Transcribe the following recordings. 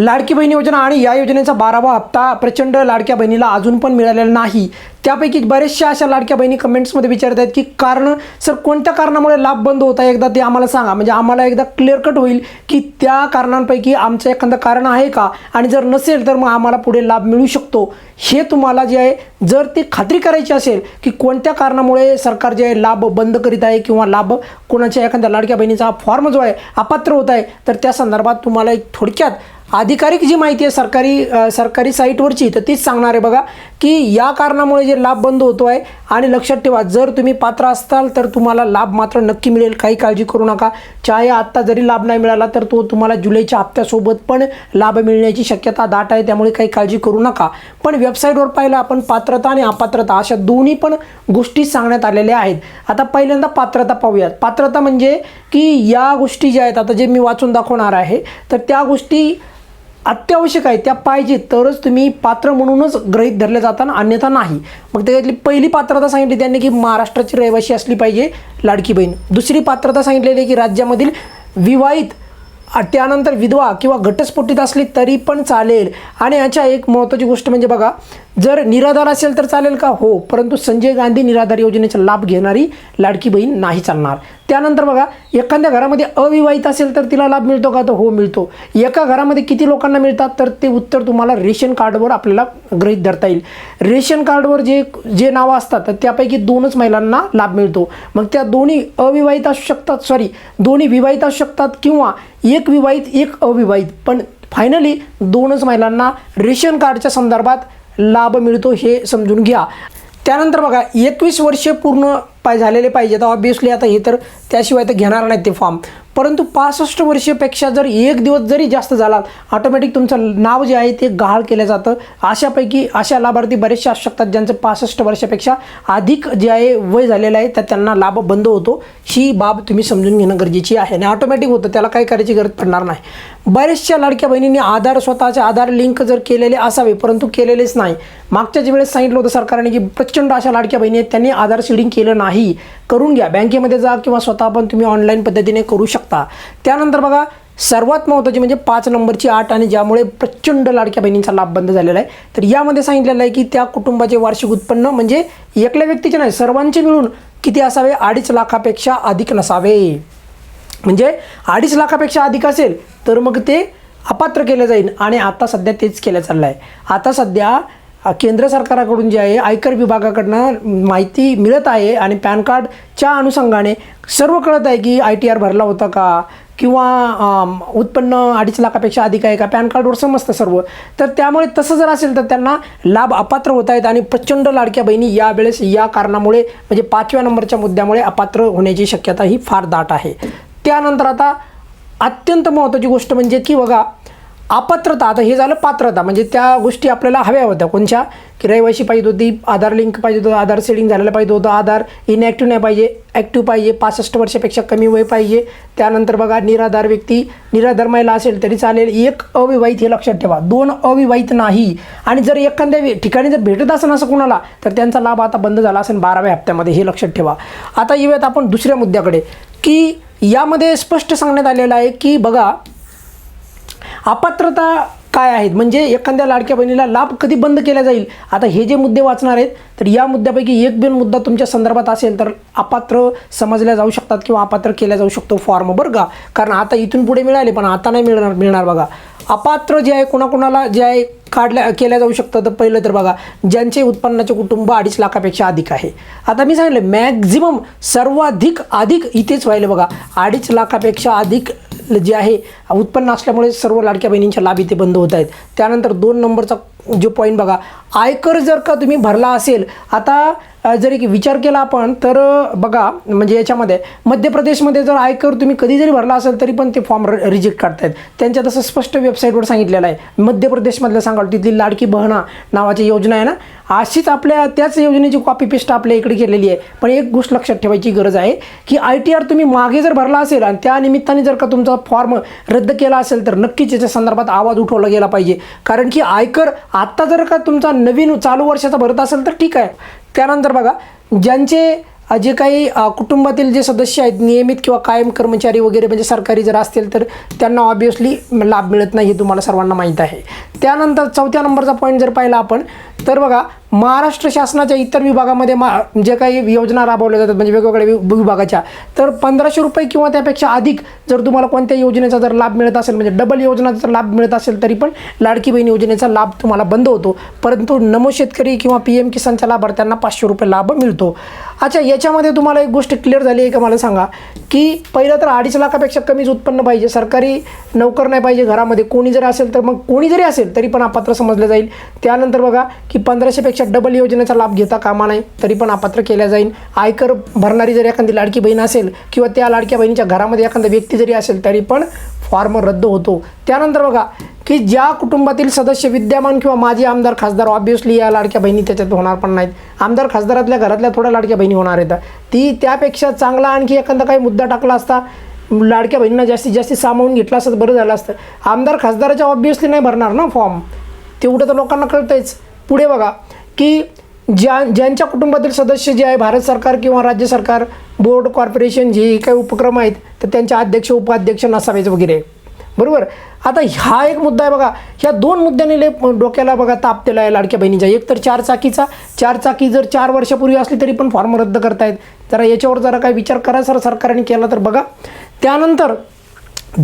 लाडकी बहीण योजना आणि या योजनेचा बारावा हप्ता प्रचंड लाडक्या बहिणीला अजून पण मिळालेला नाही. त्यापैकी बऱ्याचशा अशा लाडक्या बहिणी कमेंट्समध्ये विचारत आहेत की कारण सर कोणत्या कारणामुळे लाभ बंद होत आहे? एकदा ते आम्हाला सांगा. म्हणजे आम्हाला एकदा क्लिअर कट होईल की त्या कारणांपैकी आमचं एखादं कारण आहे का? आणि जर नसेल तर मग आम्हाला पुढे लाभ मिळू शकतो. हे तुम्हाला जे आहे जर ते खात्री करायची असेल की कोणत्या कारणामुळे सरकार जे आहे लाभ बंद करीत आहे किंवा लाभ कोणाच्या एखाद्या लाडक्या बहिणीचा फॉर्म जो आहे अपात्र होत आहे तर त्या संदर्भात तुम्हाला एक थोडक्यात अधिकारिक जी माहिती आहे सरकारी सरकारी साईटवरची तर तीच सांगणार आहे बघा की या कारणामुळे जे लाभ बंद होतो आहे आणि लक्षात ठेवा जर तुम्ही पात्र असताल तर तुम्हाला लाभ मात्र नक्की मिळेल काही काळजी करू नका. चाहे आत्ता जरी लाभ नाही मिळाला तर तो तुम्हाला जुलैच्या हप्त्यासोबत पण लाभ मिळण्याची शक्यता दाट आहे त्यामुळे काही काळजी करू नका. पण वेबसाईटवर पाहिलं आपण पात्रता आणि अपात्रता अशा दोन्ही पण गोष्टी सांगण्यात आलेल्या आहेत. आता पहिल्यांदा पात्रता पाहूयात. पात्रता म्हणजे की या गोष्टी ज्या आहेत आता जे मी वाचून दाखवणार आहे तर त्या गोष्टी अत्यावश्यक आहे त्या पाहिजे तरच तुम्ही पात्र म्हणूनच ग्रहित धरले जाताना अन्यथा नाही. मग त्याच्यातली पहिली पात्रता सांगितली त्यांनी की महाराष्ट्राची रहिवाशी असली पाहिजे लाडकी बहीण. दुसरी पात्रता सांगितलेली आहे की राज्यामधील विवाहित त्यानंतर विधवा किंवा घटस्फोटीत असली तरी पण चालेल. आणि याच्या एक महत्त्वाची गोष्ट म्हणजे बघा जर निराधार असेल तर चालेल का? हो. परंतु संजय गांधी निराधार योजनेचा लाभ घेणारी लाडकी बहीण नाही चालणार. त्यानंतर बघा एखाद्या घरामध्ये अविवाहित असेल तर तिला लाभ मिळतो का? तर हो मिळतो. एका घरामध्ये किती लोकांना मिळतात? तर ते उत्तर तुम्हाला रेशन कार्डवर आपल्याला गृहीत धरता येईल. रेशन कार्डवर जे जे नावं असतात तर त्यापैकी दोनच महिलांना लाभ मिळतो. मग त्या दोन्ही अविवाहित असू शकतात सॉरी दोन्ही विवाहित असू शकतात किंवा एक विवाहित एक अविवाहित. पण फायनली दोनच महिलांना रेशन कार्डच्या संदर्भात लाभ मिळतो हे समजून घ्या. त्यानंतर बघा एकवीस वर्ष पूर्ण पाय झालेले पाहिजेत तर ऑब्विसली आता हे तर त्याशिवाय तर घेणार नाहीत ते फॉर्म परंतु पासष्ट वर्षापेक्षा जर एक दिवस जरी जास्त झाला ऑटोमॅटिक तुमचं नाव जे आहे ते गहाळ केलं जातं. अशापैकी अशा लाभार्थी बरेचसे असू शकतात ज्यांचं पासष्ट वर्षापेक्षा अधिक जे आहे वय झालेलं आहे तर त्यांना लाभ बंद होतो. ही बाब तुम्ही समजून घेणं गरजेची आहे. आणि ऑटोमॅटिक होतं त्याला काय करायची गरज पडणार नाही. बऱ्याचशा लाडक्या बहिणींनी आधार स्वतःचे आधार लिंक जर केलेले असावे परंतु केलेलेच नाही. मागच्या जे वेळेस सांगितलं होतं सरकारने की प्रचंड अशा लाडक्या बहिणी आहेत त्यांनी आधार सीडिंग केलं नाही. करून घ्या. बँकेमध्ये जा किंवा स्वतः पण तुम्ही ऑनलाईन पद्धतीने करू शकता. त्यानंतर बघा सर्वात महत्त्वाची म्हणजे पाच नंबरची आठ आणि ज्यामुळे प्रचंड लाडक्या बहिणींचा लाभ बंद झालेला आहे. तर यामध्ये सांगितलेलं आहे की त्या कुटुंबाचे वार्षिक उत्पन्न म्हणजे एकल्या व्यक्तीचे नाही सर्वांचे मिळून किती असावे? अडीच लाखापेक्षा अधिक नसावे. म्हणजे अडीच लाखापेक्षा अधिक असेल तर मग ते अपात्र केलं जाईल. आणि आता सध्या तेच केलं चाललं आहे आता सध्या केंद्र सरकाराकडून जे आहे आयकर विभागाकडनं माहिती मिळत आहे आणि पॅन कार्डच्या अनुषंगाने सर्व कळत आहे की आय टी आर भरला होता का? किंवा उत्पन्न अडीच लाखापेक्षा अधिक आहे का? पॅन कार्डवर समजतं सर्व. तर त्यामुळे तसं जर असेल तर त्यांना लाभ अपात्र होत आहेत आणि प्रचंड लाडक्या बहिणी यावेळेस या कारणामुळे म्हणजे पाचव्या नंबरच्या मुद्द्यामुळे अपात्र होण्याची शक्यता ही फार दाट आहे. त्यानंतर आता अत्यंत महत्त्वाची गोष्ट म्हणजे की बघा अपात्रता आता हे झालं पात्रता म्हणजे त्या गोष्टी आपल्याला हव्या होत्या. कोणच्या? की रहिवाशी पाहिजे होती आधार लिंक पाहिजे होतं आधार सेडिंग झालेलं पाहिजे होतं आधार इनॲक्टिव्ह नाही पाहिजे ॲक्टिव्ह पाहिजे पासष्ट वर्षापेक्षा कमी वय पाहिजे. त्यानंतर बघा निराधार व्यक्ती निराधार महिला असेल तरी चालेल एक अविवाहित हे लक्षात ठेवा. दोन अविवाहित नाही. आणि जर एखाद्या वे- ठिकाणी जर भेटत असेल असं कोणाला तर त्यांचा लाभ आता बंद झाला असेल बाराव्या हप्त्यामध्ये हे लक्षात ठेवा. आता येऊयात आपण दुसऱ्या मुद्द्याकडे. की यामध्ये स्पष्ट सांगण्यात आलेलं आहे की बघा अपात्रता काय आहेत? म्हणजे एखाद्या लाडक्या बहिणीला लाभ कधी बंद केला जाईल? आता हे जे मुद्दे वाचणार आहेत तर या मुद्द्यापैकी एक दोन मुद्दा तुमच्या संदर्भात असेल तर अपात्र समजल्या जाऊ शकतात किंवा अपात्र केल्या जाऊ शकतो फॉर्म बरं का? कारण आता इथून पुढे मिळाले पण आता नाही मिळणार मिळणार बघा. अपात्र जे आहे कोणाकोणाला जे आहे काढल्या केल्या जाऊ शकतं तर पहिलं तर बघा ज्यांचे उत्पन्नाचे कुटुंब अडीच लाखापेक्षा अधिक आहे. आता मी सांगितलं मॅक्झिमम सर्वाधिक अधिक इथेच व्हायला बघा. अडीच लाखापेक्षा अधिक जे आहे उत्पन्न असल्यामुळे सर्व लाडक्या बहिणींच्या लाभ इथे बंद होत आहेत. त्यानंतर दोन नंबरचा जो पॉईंट बघा आयकर जर का तुम्ही भरला असेल आता जर एक विचार केला आपण तर बघा म्हणजे याच्यामध्ये मध्य प्रदेशमध्ये जर आयकर तुम्ही कधी जरी भरला असेल तरी पण ते फॉर्म रिजेक्ट करतायत त्यांच्या तसं स्पष्ट वेबसाईटवर सांगितलेलं आहे. मध्य प्रदेशमधलं सांगाल तिथली लाडकी बहना नावाची योजना आहे ना अशीच आपल्या त्याच योजनेची कॉपी पेस्ट आपल्या इकडे केलेली आहे. पण एक गोष्ट लक्षात ठेवायची गरज आहे की आय टी आर तुम्ही मागे जर भरला असेल आणि त्या निमित्ताने जर का तुमचा फॉर्म रद्द केला असेल तर नक्कीच याच्या संदर्भात आवाज उठवला गेला पाहिजे. कारण की आयकर आत्ता जर का तुमचा नवीन चालू वर्षाचा भरत असेल तर ठीक आहे. त्यानंतर बघा ज्यांचे जे काही कुटुंबातील जे सदस्य आहेत नियमित किंवा कायम कर्मचारी वगैरे म्हणजे सरकारी जर असतील तर त्यांना ऑब्विसली लाभ मिळत नाही हे तुम्हाला सर्वांना माहीत आहे. त्यानंतर चौथ्या नंबरचा पॉईंट जर पाहिला आपण तर बघा महाराष्ट्र शासनाच्या इतर विभागामध्ये मा जे काही योजना राबवल्या जातात म्हणजे वेगवेगळ्या वि- विभागाच्या तर पंधराशे रुपये किंवा त्यापेक्षा अधिक जर तुम्हाला कोणत्या योजनेचा जर लाभ मिळत असेल म्हणजे डबल योजनाचा जर लाभ मिळत असेल तरी पण लाडकी बहीण योजनेचा लाभ तुम्हाला बंद होतो. परंतु नमो शेतकरी किंवा पी एम किसानच्या लाभार्थ्यांना पाचशे रुपये लाभ मिळतो. अच्छा याच्यामध्ये तुम्हाला एक गोष्ट क्लिअर झाली आहे का मला सांगा? की पहिलं तर अडीच लाखापेक्षा कमीच उत्पन्न पाहिजे. सरकारी नोकर नाही पाहिजे घरामध्ये. कोणी जर असेल तर मग कोणी जरी असेल तरी पण अपात्र समजलं जाईल. त्यानंतर बघा की पंधराशेपेक्षा डबल योजनेचा लाभ घेता कामा नाही तरी पण अपात्र केल्या जाईल आयकर भरणारी जर एखादी लाडकी बहीण असेल किंवा त्या लाडक्या बहिणीच्या घरामध्ये एखादा व्यक्ती जरी असेल तरी पण फॉर्म रद्द होतो. त्यानंतर बघा की ज्या कुटुंबातील सदस्य विद्यमान किंवा माजी आमदार खासदार ऑब्विसली या लाडक्या बहिणी त्याच्यात होणार पण नाहीत. आमदार खासदारातल्या घरातल्या थोड्या लाडक्या बहिणी होणार आहेत. ती त्यापेक्षा चांगला आणखी एखादा काही मुद्दा टाकला असता लाडक्या बहिणींना जास्तीत जास्त सामावून घेतला असतं तर बरं झालं असतं. आमदार खासदाराच्या ऑब्विसली नाही भरणार ना फॉर्म. तेवढं तर लोकांना कळतंच पुढे बघा की ज्या ज्यांच्या कुटुंबातील सदस्य जे आहे भारत सरकार किंवा राज्य सरकार बोर्ड कॉर्पोरेशन जे काही उपक्रम आहेत तर त्यांचे अध्यक्ष उपाध्यक्ष नसावेच वगैरे. बरोबर? आता हा एक मुद्दा आहे बघा. ह्या दोन मुद्द्याने लय डोक्याला बघा ताप आहे लाडक्या बहिणीचा. एक तर चार चाकीचा. चार चाकी जर चार वर्षापूर्वी असली तरी पण फॉर्म रद्द करतायत. जरा याच्यावर जरा काही विचार करा सर सरकारने केला तर बघा. त्यानंतर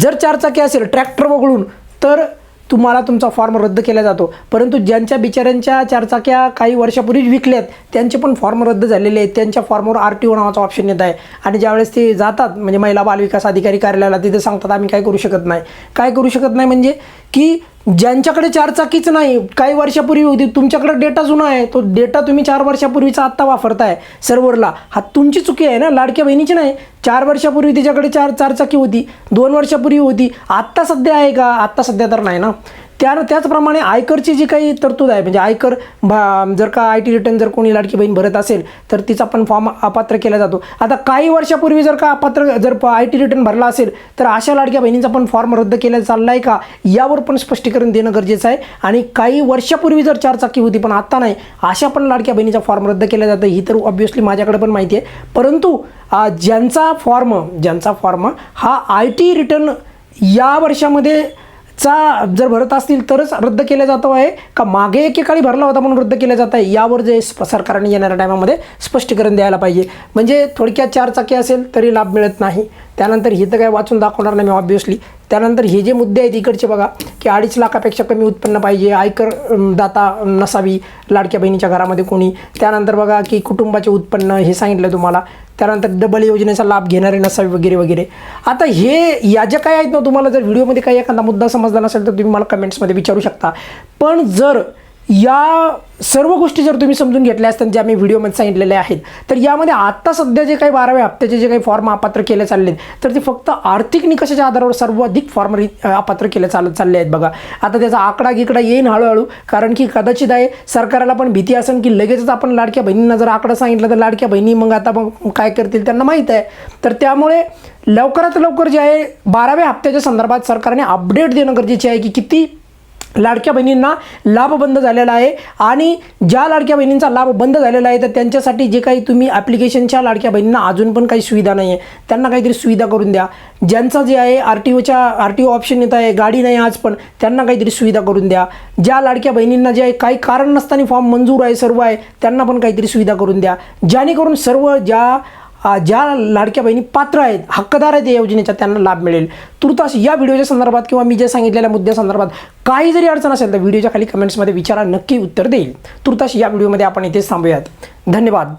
जर चारचाकी असेल ट्रॅक्टर वगळून तर तुम्हाला तुमचा फॉर्म रद्द केला जातो. परंतु ज्यांच्या बिचाऱ्यांच्या चारचाक्या काही वर्षापूर्वीच विकल्यात त्यांचे पण फॉर्म रद्द झालेले आहेत. त्यांच्या फॉर्मवर आर टी ओ नावाचा ऑप्शन येत आहे. आणि ज्यावेळेस ते जातात म्हणजे महिला बालविकास अधिकारी कार्यालयाला तिथे सांगतात आम्ही काय करू शकत नाही. काय करू शकत नाही म्हणजे की ज्यांच्याकडे चारचाकीच नाही काही वर्षापूर्वी होती तुमच्याकडे डेटा जुना आहे तो डेटा तुम्ही चार वर्षापूर्वीचा आत्ता वापरताय सर्व्हरला हा तुमची चुकी आहे ना लाडक्या बहिणीची नाही. चार वर्षापूर्वी तिच्याकडे चार चारचाकी होती दोन वर्षापूर्वी होती. आत्ता सध्या आहे का? आत्ता सध्या तर नाही ना. त्या त्याचप्रमाणे आयकरची जी काही तरतूद आहे म्हणजे आयकर भा जर का आय टी रिटर्न जर कोणी लाडकी बहीण भरत असेल तर तिचा पण फॉर्म अपात्र केला जातो. आता काही वर्षापूर्वी जर का अपात्र जर आय टी रिटर्न भरला असेल तर अशा लाडक्या बहिणींचा पण फॉर्म रद्द केला चालला आहे का? यावर पण स्पष्टीकरण देणं गरजेचं आहे. आणि काही वर्षापूर्वी जर चारचाकी होती पण आत्ता नाही. अशा पण लाडक्या बहिणीचा फॉर्म रद्द केला जातं ही तर ऑब्व्हियसली माझ्याकडे पण माहिती आहे. परंतु ज्यांचा फॉर्म ज्यांचा फॉर्म हा आय टी रिटर्न या वर्षामध्ये चा जर भरत असतील तरच रद्द केला जातो आहे. का मागे एकेकाळी भरला होता म्हणून रद्द केला जात आहे? यावर जे सरकारने येणाऱ्या टायमामध्ये स्पष्टीकरण द्यायला पाहिजे. म्हणजे थोडक्यात चार चाकी असेल तरी लाभ मिळत नाही. त्यानंतर हे तर काय वाचून दाखवणार नाही मी ऑब्व्हियसली त्यानंतर हे जे मुद्दे आहेत इकडचे बघा की अडीच लाखापेक्षा कमी उत्पन्न पाहिजे आयकर दाता नसावी लाडक्या बहिणीच्या घरामध्ये कोणी. त्यानंतर बघा की कुटुंबाचे उत्पन्न हे सांगितलं तुम्हाला. त्यानंतर डबल योजनेचा लाभ घेणारे नसावे वगैरे वगैरे. आता हे या ज्या काय आहेत ना तुम्हाला जर व्हिडिओमध्ये काही एखादा मुद्दा समजला नसेल तर तुम्ही मला कमेंट्समध्ये विचारू शकता. पण जर या सर्व गोष्टी जर तुम्ही समजून घेतल्या असतात ज्या मी व्हिडिओमध्ये सांगितलेल्या आहेत तर यामध्ये आत्ता सध्या जे काही बाराव्या हप्त्याचे जे काही फॉर्म अपात्र केले चालले आहेत तर ते फक्त आर्थिक निकषाच्या आधारावर सर्वाधिक फॉर्म रि अपात्र केले चालत चालले आहेत बघा. आता त्याचा आकडा गिकडा येईन हळूहळू कारण की कदाचित आहे सरकारला पण भीती असेल की लगेचच आपण लाडक्या बहिणींना जर आकडा सांगितला तर लाडक्या बहिणी मग आता मग काय करतील त्यांना माहीत आहे. तर त्यामुळे लवकरात लवकर जे आहे बाराव्या हप्त्याच्या संदर्भात सरकारने अपडेट देणं गरजेचे आहे की किती लाडक्या बहिणींना लाभ बंद झालेला आहे. आणि ज्या लाडक्या बहिणींचा लाभ बंद झालेला आहे तर त्यांच्यासाठी जे काही तुम्ही ॲप्लिकेशनच्या लाडक्या बहिणींना अजून पण काही सुविधा नाही आहे त्यांना काहीतरी सुविधा करून द्या. ज्यांचा जे आहे आर टी ओच्या आर टी ओ ऑप्शन येत आहे गाडी नाही आज पण त्यांना काहीतरी सुविधा करून द्या. ज्या लाडक्या बहिणींना जे आहे काही कारण नसताना फॉर्म मंजूर आहे सर्व आहे त्यांना पण काहीतरी सुविधा करून द्या. जेणेकरून सर्व ज्या ज्या लाडक्या बहिणी पात्र आहेत हक्कदार आहेत या योजनेचा त्यांना लाभ मिळेल. तुर्तास या व्हिडिओच्या संदर्भात किंवा मी जे सांगितलेल्या मुद्द्यासंदर्भात काही जरी अडचण असेल तर व्हिडिओच्या खाली कमेंट्समध्ये विचारा नक्की उत्तर देईल. तुर्तास या व्हिडिओमध्ये आपण इथेच थांबूयात. धन्यवाद.